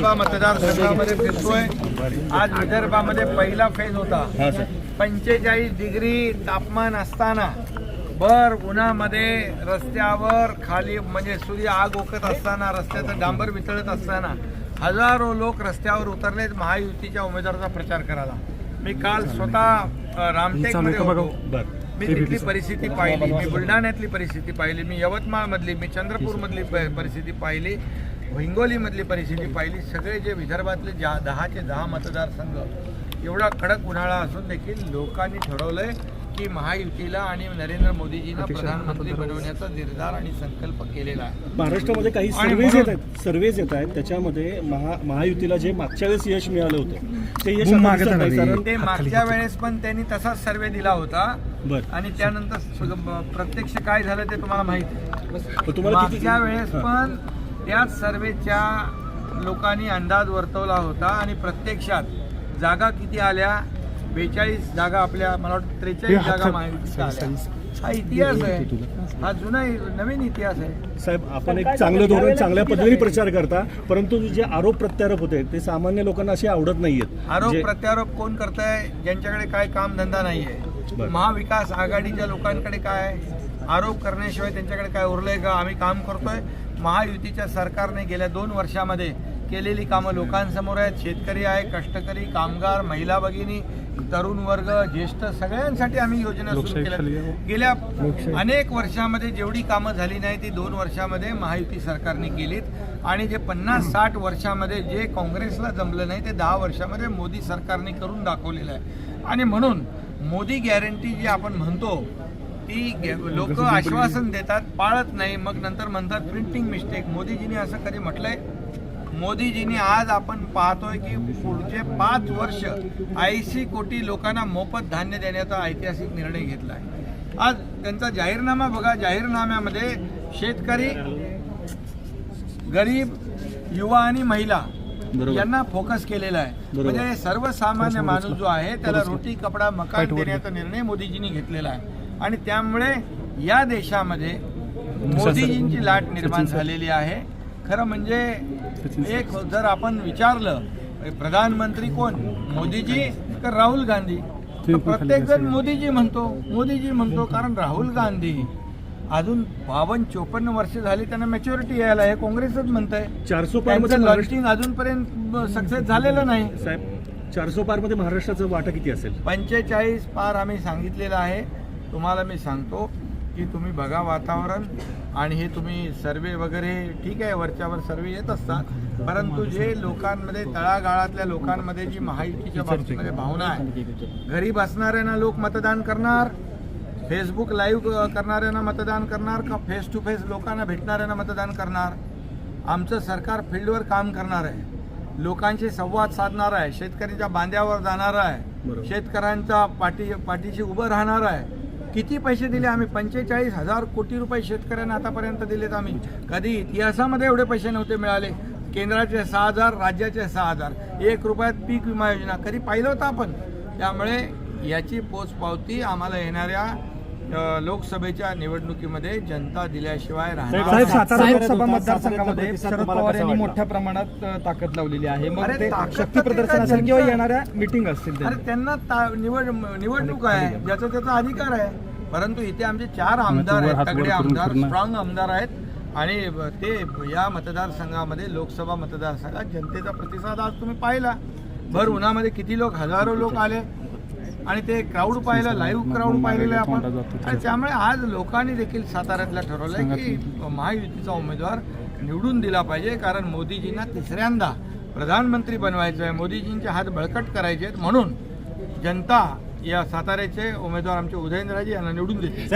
लोकसभा मतदारसंघामध्ये फिरतोय आज विदर्भामध्ये पहिला फेज होता. पंचेचाळीस डिग्री तापमान असताना भर उन्हामध्ये रस्त्यावर खाली म्हणजे सूर्य आग ओकत असताना रस्त्याचं डांबर वितळत असताना हजारो लोक रस्त्यावर उतरलेत महायुतीच्या उमेदवाराचा प्रचार करायला. मी काल स्वतः रामटेकमध्ये होतो. मी तिथली परिस्थिती पाहिली. मी बुलढाण्यातली परिस्थिती पाहिली. मी यवतमाळमधली मी चंद्रपूरमधली परिस्थिती पाहिली. हिंगोलीमधली परिस्थिती पाहिली. सगळे जे विदर्भातले ज्या दहाचे दहा मतदारसंघ एवढा कडक उन्हाळा असून देखील लोकांनी ठरवलंय की महायुतीला आणि नरेंद्र मोदीजींना प्रधानमंत्री बनवण्याचा निर्धार आणि संकल्प केलेला आहे. महाराष्ट्रामध्ये काही सर्वेज येत आहेत सर्वेज येत आहेत. त्याच्यामध्ये महा महायुतीला जे मागच्या वेळेस यश मिळालं होतं ते यश. कारण ते मागच्या वेळेस पण त्यांनी तसाच सर्वे दिला होता. बर. आणि त्यानंतर प्रत्यक्ष काय झालं ते तुम्हाला माहिती आहे. मागच्या वेळेस. पण त्याच सर्वेच्या लोकांनी अंदाज वर्तवला होता आणि प्रत्यक्षात जागा किती आल्या? बेचाळीस जागा आपल्या मला वाटतं त्रेचाळीस जागा महायुतीच्या आल्या? हा इतिहास आहे. हा जुना नवीन इतिहास आहे. साहेब आपण एक चांगलं धोरण चांगल्या पद्धतीने प्रचार करता परंतु जे आरोप प्रत्यारोप होते ते सामान्य लोकांना असे आवडत नाहीयेत. आरोप प्रत्यारोप कोण करताय? ज्यांच्याकडे काय काम धंदा नाहीये. बरं. महाविकास आघाडीच्या लोकांकडे काय? आहे? आरोप करण्याशिवाय त्यांच्याकडे काय उरलंय का? आम्ही काम करतोय. महायुतीच्या सरकारने गेल्या दोन वर्षामध्ये केलेली कामं लोकांसमोर आहेत. शेतकरी आहे कष्टकरी कामगार महिला भगिनी तरुण वर्ग ज्येष्ठ सगळ्यांसाठी आम्ही योजना सुरू केल्या गेल्या अनेक वर्षामध्ये जेवढी कामं झाली नाही ती दोन वर्षामध्ये महायुती सरकारने केलीत. आणि जे पन्नास साठ वर्षामध्ये जे काँग्रेसला जमलं नाही ते दहा वर्षामध्ये मोदी सरकारने करून दाखवलेलं आहे. आणि म्हणून मोदी गॅरंटी जी आपण म्हणतो ती लोक आश्वासन देतात पाळत नाही. मग नंतर म्हणतात प्रिंटिंग मिस्टेक मोदीजींनी असं कधी म्हटलंय? मोदीजींनी आज आपण पाहतोय की पुढचे पाच वर्ष ऐंशी कोटी लोकांना मोफत धान्य देण्याचा ऐतिहासिक निर्णय घेतला आहे आज त्यांचा जाहीरनामा बघा. जाहीरनाम्यामध्ये शेतकरी गरीब युवा आणि महिला. यांना फोकस केलेला आहे. म्हणजे सर्वसामान्य माणूस जो आहे त्याला रोटी कपडा मकान देण्याचा निर्णय मोदीजींनी घेतलेला आहे. आणि त्यामुळे या देशामध्ये मोदीजींची लाट निर्माण झालेली आहे. खरं म्हणजे एक जर आपण विचारलं प्रधानमंत्री कोण? मोदीजी का राहुल गांधी? तर प्रत्येक जण मोदीजी म्हणतो. मोदीजी म्हणतो कारण राहुल गांधी अजून बावन्न चोपन्न वर्ष झाली त्यांना मॅच्युरिटी यायला हे काँग्रेसच म्हणत आहे चारसो लॉन्चिंग अजूनपर्यंत सक्सेस झालेलं नाही. साहेब चारसो पारमध्ये महाराष्ट्राचं वाटा किती असेल? पंचेचाळीस पार आम्ही सांगितलेलं आहे. तुम्हाला मी सांगतो की तुम्ही बघा वातावरण आणि हे तुम्ही सर्वे वगैरे ठीक आहे वरच्यावर सर्वे येत असतात. परंतु जे लोकांमध्ये तळागाळातल्या लोकांमध्ये जी महायुतीच्या बाबतीमध्ये भावना आहे. घरी बसणाऱ्यांना लोक मतदान करणार? फेसबुक लाईव्ह करणाऱ्यांना मतदान करणार का फेस टू फेस लोकांना भेटणाऱ्यांना मतदान करणार? आमचं सरकार फील्डवर काम करणार आहे. लोकांशी संवाद साधणार आहे. शेतकऱ्यांच्या बांध्यावर जाणार आहे. शेतकऱ्यांचा पाठी पाठीशी उभं राहणार आहे. किती पैसे दिले आम्ही? पंचेचाळीस हजार कोटी रुपये शेतकऱ्यांना आतापर्यंत दिलेत आम्ही. कधी इतिहासामध्ये एवढे पैसे नव्हते मिळाले. केंद्राचे सहा हजार राज्याचे सहा हजार. एक रुपयात पीक विमा योजना. कधी पाहिलं होतं आपण? त्यामुळे याची पोचपावती आम्हाला येणाऱ्या लोकसभेच्या निवडणुकीमध्ये जनता दिल्याशिवाय राहणार साहेब नाही. सातारा साहेब, लोकसभा सातारा मतदारसंघामध्ये प्रतिसाद शरद तुम्हाला पवार कसा यांनी वाटला? मोठ्या प्रमाणात अ, ताकद लावलेली आहे. मग अरे, ते ताकद शक्ती प्रदर्शन असेल किंवा जनता- येणाऱ्या मिटिंग असतील अरे. त्यांना ता- निवड निवडणूक आहे. ज्याचा त्याचा अधिकार आहे. परंतु इथे आमचे चार आमदार आहेत. तगडे आमदार स्ट्रॉंग आमदार आहेत. आणि ते या मतदारसंघामध्ये लोकसभा मतदारसंघात जनतेचा प्रतिसाद आज तुम्ही पाहिला. भर उन्हामध्ये किती लोक हजारो लोक आले. आणि ते क्राऊड पाहिलं लाईव्ह क्राऊड पाहिलेलं आहे आपण. आणि त्यामुळे आज लोकांनी देखील साताऱ्यातल्या ठरवलंय की महायुतीचा उमेदवार निवडून दिला पाहिजे कारण मोदीजींना तिसऱ्यांदा प्रधानमंत्री बनवायचं आहे. मोदीजींचे हात बळकट करायचे आहेत म्हणून जनता या साताऱ्याचे उमेदवार आमचे उदयनराजे यांना निवडून देते.